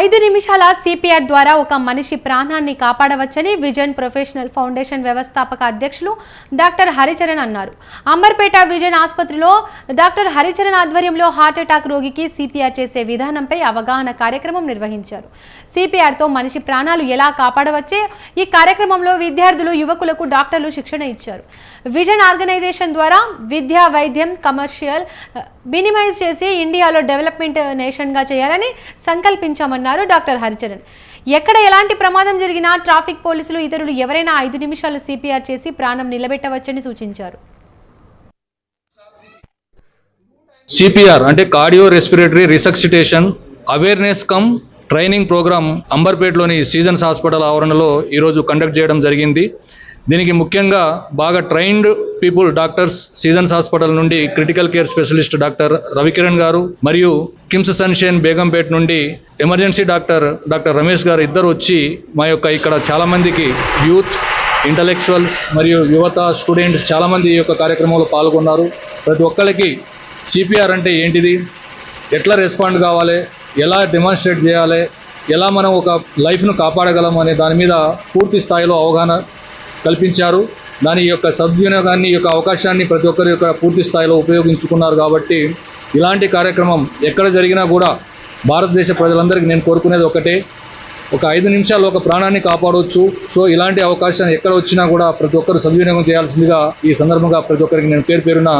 ఐదు నిమిషాల సిపిఆర్ ద్వారా ఒక మనిషి ప్రాణాన్ని కాపాడవచ్చని విజన్ ప్రొఫెషనల్ ఫౌండేషన్ వ్యవస్థాపక అధ్యక్షులు డాక్టర్ హరిచరణ్ అన్నారు. అంబర్పేట విజన్ ఆసుపత్రిలో డాక్టర్ హరిచరణ్ ఆధ్వర్యంలో హార్ట్ అటాక్ రోగికి సిపిఆర్ చేసే విధానంపై అవగాహన కార్యక్రమం నిర్వహించారు. సిపిఆర్తో మనిషి ప్రాణాలు ఎలా కాపాడవచ్చే ఈ కార్యక్రమంలో విద్యార్థులు యువకులకు డాక్టర్లు శిక్షణ ఇచ్చారు. విజన్ ఆర్గనైజేషన్ ద్వారా విద్యా వైద్యం కమర్షియల్ మినిమైజ్ చేసి ఇండియాలో డెవలప్మెంట్ నేషన్గా చేయాలని సంకల్పించామన్నారు డాక్టర్ హరిచరణ్. ఎక్కడ ఎలాంటి ప్రమాదం జరిగినా ట్రాఫిక్ పోలీసులు ఇతరులు ఎవరైనా ఐదు నిమిషాలు సిపిఆర్ చేసి ప్రాణం నిలబెట్టవచ్చని సూచించారు. సిపిఆర్ అంటే cardio respiratory resuscitation awareness cum training programme అంబర్పేటలోని Seasons hospital ఆవరణలో ఈరోజు కండక్ట్ చేయడం జరిగింది. దీనికి ముఖ్యంగా బాగా trained people doctors Seasons Hospital నుండి critical care specialist doctor Ravikiran garu మరియు కిమ్స్ సన్షైన్ బేగంపేట్ నుండి ఎమర్జెన్సీ డాక్టర్ డాక్టర్ రమేష్ గారు ఇద్దరు వచ్చి మా యొక్క ఇక్కడ చాలామందికి యూత్ ఇంటలెక్చువల్స్ మరియు యువత స్టూడెంట్స్ చాలామంది ఈ యొక్క కార్యక్రమంలో పాల్గొన్నారు. ప్రతి ఒక్కరికి సిపిఆర్ అంటే ఏంటిది? ఎట్లా రెస్పాండ్ కావాలి? ఎలా డెమాన్స్ట్రేట్ చేయాలి? ఎలా మనం ఒక లైఫ్ను కాపాడగలం అనే దాని మీద పూర్తి స్థాయిలో అవగాహన కల్పించారు. దాని యొక్క సద్వినియోగాన్ని యొక్క అవకాశాన్ని ప్రతి ఒక్కరి యొక్క పూర్తి స్థాయిలో ఉపయోగించుకున్నారు కాబట్టి ఇలాంటి కార్యక్రమం ఎక్కడ జరిగినా కూడా భారతదేశ ప్రజలందరికీ నేను కోరుకునేది ఒకటే. ఒక ఐదు నిమిషాలు ఒక ప్రాణాన్ని కాపాడవచ్చు సో ఇలాంటి అవకాశం ఎక్కడ వచ్చినా కూడా ప్రతి ఒక్కరు సద్వినియోగం చేయాల్సిందిగా ఈ సందర్భంగా ప్రతి ఒక్కరికి నేను పేరు పేరున